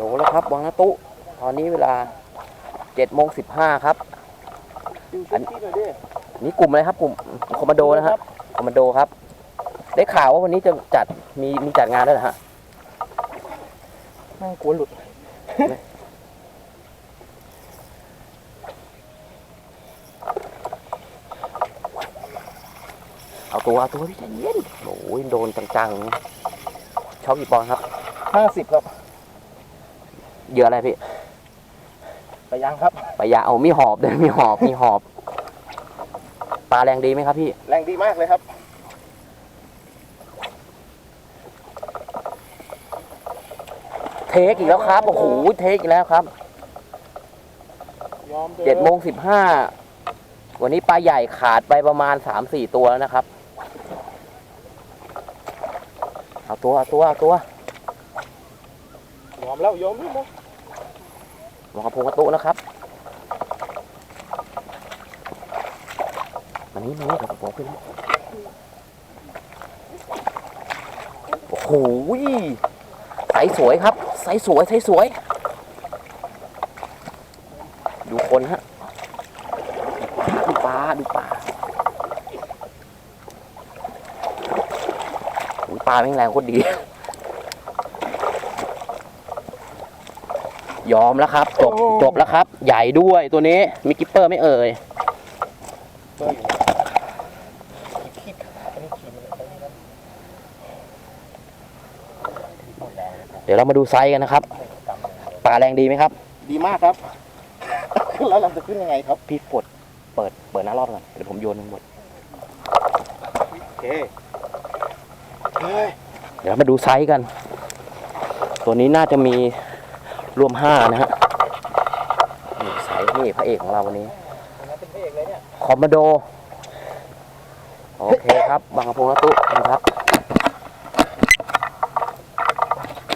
โดแล้วครับวังนาตุตอนนี้เวลาเจ็ดโมงสิบห้าครับอันนี่กลุ่มอะไรครับกลุ่มคอมมานโดนะครับคอมมานโดครับ ได้ข่าวว่าวันนี้จะจัดมีมีจัดงานด้วยเหรอฮะแม่งกลัวหลุด เอาตัวเอาตัวพี่ใจเย็นโอ้ยโดนจังๆช็อกกี่ปอนด์ครับ ห้าสิบครับ เหยื่ออะไรพี่ไปยังครับ ปลายาเอามีหอบด้วยมีหอบมีหอบ ปลาแรงดีไหมครับพี่ แรงดีมากเลยครับเทคอีกแล้วครับโอ้โหเทคอีกแล้วครับยอมเจ็ดโมงสิบห้าวันนี้ปลาใหญ่ขาดไปประมาณสามสี่ตัวแล้วนะครับ เอาตัวเอาตัวเอาตัวยอมแล้วยอมแล้ว ลองกระพงกระตุนะครับมันนี้มันนี้กระโปรงขึ้นให้โอ้โหใสสวยครับ ใสสวยใสสวย ดูคนฮะ ดูปลาดูปลาปลาแม่งแรงโคตรดี ยอมแล้วครับ จบจบแล้วครับ ใหญ่ด้วยตัวนี้มีกิปเปอร์ไม่เอ่ยเบอร์อยู่ขีดขาอันนี้ขีดมันไปนี่นะเดี๋ยวเรามาดูไซส์กันนะครับปลาแรงดีไหมครับ ดีมากครับ แล้วเราจะขึ้นยังไงครับ พี่กดเปิดเปิดหน้ารอบก่อนเดี๋ยวผมโยนมันหมดโอเคเฮ้ยเดี๋ยวมาดูไซส์กัน ตัวนี้น่าจะมี รวมห้านะฮะนี่ไซส์นี่พระเอกของเราวันนี้คอมมานโด โอเคครับ บางกระพงกระตุนะครับ